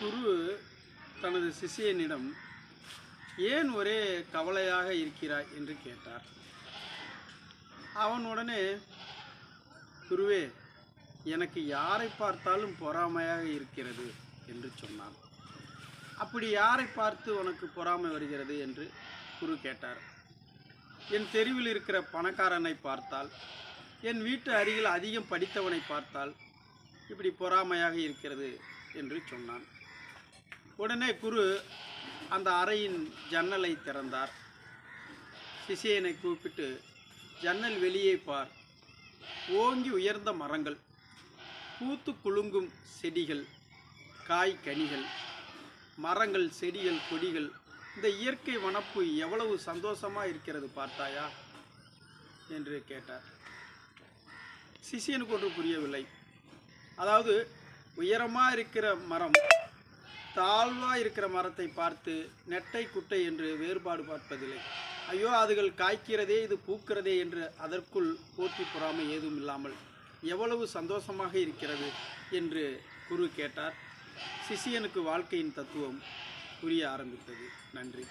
குரு தனது சிஷியனிடம் ஏன் ஒரே கவலையாக இருக்கிறாய்? என்று கேட்டார். அவன் உடனே குருவே எனக்கு யாரை பார்த்தாலும் பொறாமையாக இருக்கிறது என்று சொன்னான். அப்படி யாரை பார்த்து உனக்கு பொறாமை வருகிறது? என்று குரு கேட்டார். என் தெருவில் இருக்கிற பணக்காரனை பார்த்தால் என் வீட்டு அருகில் அதிகம் படித்தவனை பார்த்தால் இப்படி பொறாமையாக இருக்கிறது என்று சொன்னான். உடனே குரு அந்த அறையின் ஜன்னலை திறந்தார். சிஷியனை கூப்பிட்டு ஜன்னல் வெளியே பார். ஓங்கி உயர்ந்த மரங்கள் பூத்து குலுங்கும் செடிகள் காய் கனிகள் மரங்கள் செடிகள் கொடிகள் இந்த இயற்கை வனப்பு எவ்வளவு சந்தோஷமாக இருக்கிறது பார்த்தாயா? என்று கேட்டார். சிஷியனுக்கு ஒன்று புரியவில்லை. அதாவது உயரமாக இருக்கிற மரம் தாழ்வாக இருக்கிற மரத்தை பார்த்து நெட்டை குட்டை என்று வேறுபாடு பார்ப்பதில்லை. ஐயோ அதுகள் காய்க்கிறதே இது பூக்கிறதே என்று அதற்குள் போட்டி பொறாமை ஏதும் இல்லாமல் எவ்வளவு சந்தோஷமாக இருக்கிறது என்று குரு கேட்டார். சிஷியனுக்கு வாழ்க்கையின் தத்துவம் புரிய ஆரம்பித்தது. நன்றி.